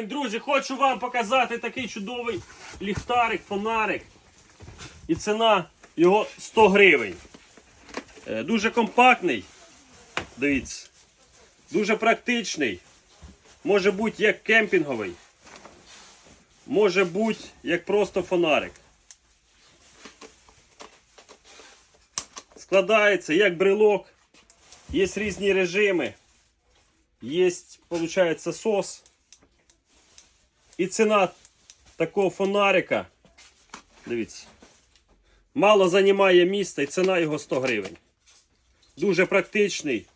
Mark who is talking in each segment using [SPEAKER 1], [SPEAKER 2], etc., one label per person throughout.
[SPEAKER 1] гривень. Друзі, хочу вам показати такий чудовий ліхтарик, фонарик. І ціна його 100 гривень. Е, Дуже компактний. Дивіться. Дуже практичний. Може бути як кемпінговий. Може бути як просто фонарик. Складається як брелок. Є різні режими. Є, виходить, сос. І ціна такого фонарика. Дивіться. Мало займає місця і ціна його 100 гривень. Дуже практичний,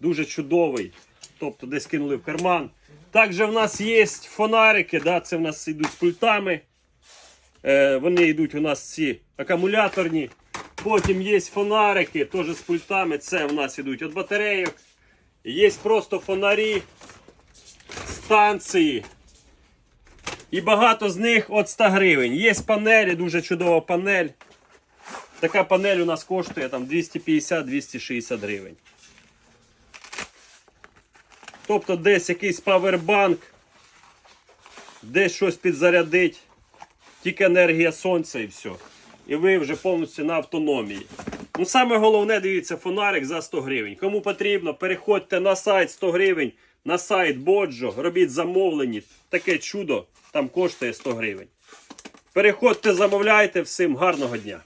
[SPEAKER 1] дуже чудовий. Тобто десь кинули в карман. Також в нас є фонарики, да, це в нас йдуть з пультами. Е, вони йдуть у нас ці акумуляторні. Потім є фонарики, теж з пультами. Це в нас йдуть від батарейок. Є просто фонарі, станції. І багато з них від 100 гривень. Є панелі, дуже чудова панель. Така панель у нас коштує там 250-260 гривень. Тобто десь якийсь павербанк, десь щось підзарядить, тільки енергія сонця і все. І ви вже повністю на автономії. Ну, саме головне, дивіться, фонарик за 100 гривень. Кому потрібно, переходьте на сайт 100 гривень, на сайт Боджо, робіть замовлені. Таке чудо там коштує 100 гривень. Переходьте, замовляйте всім гарного дня.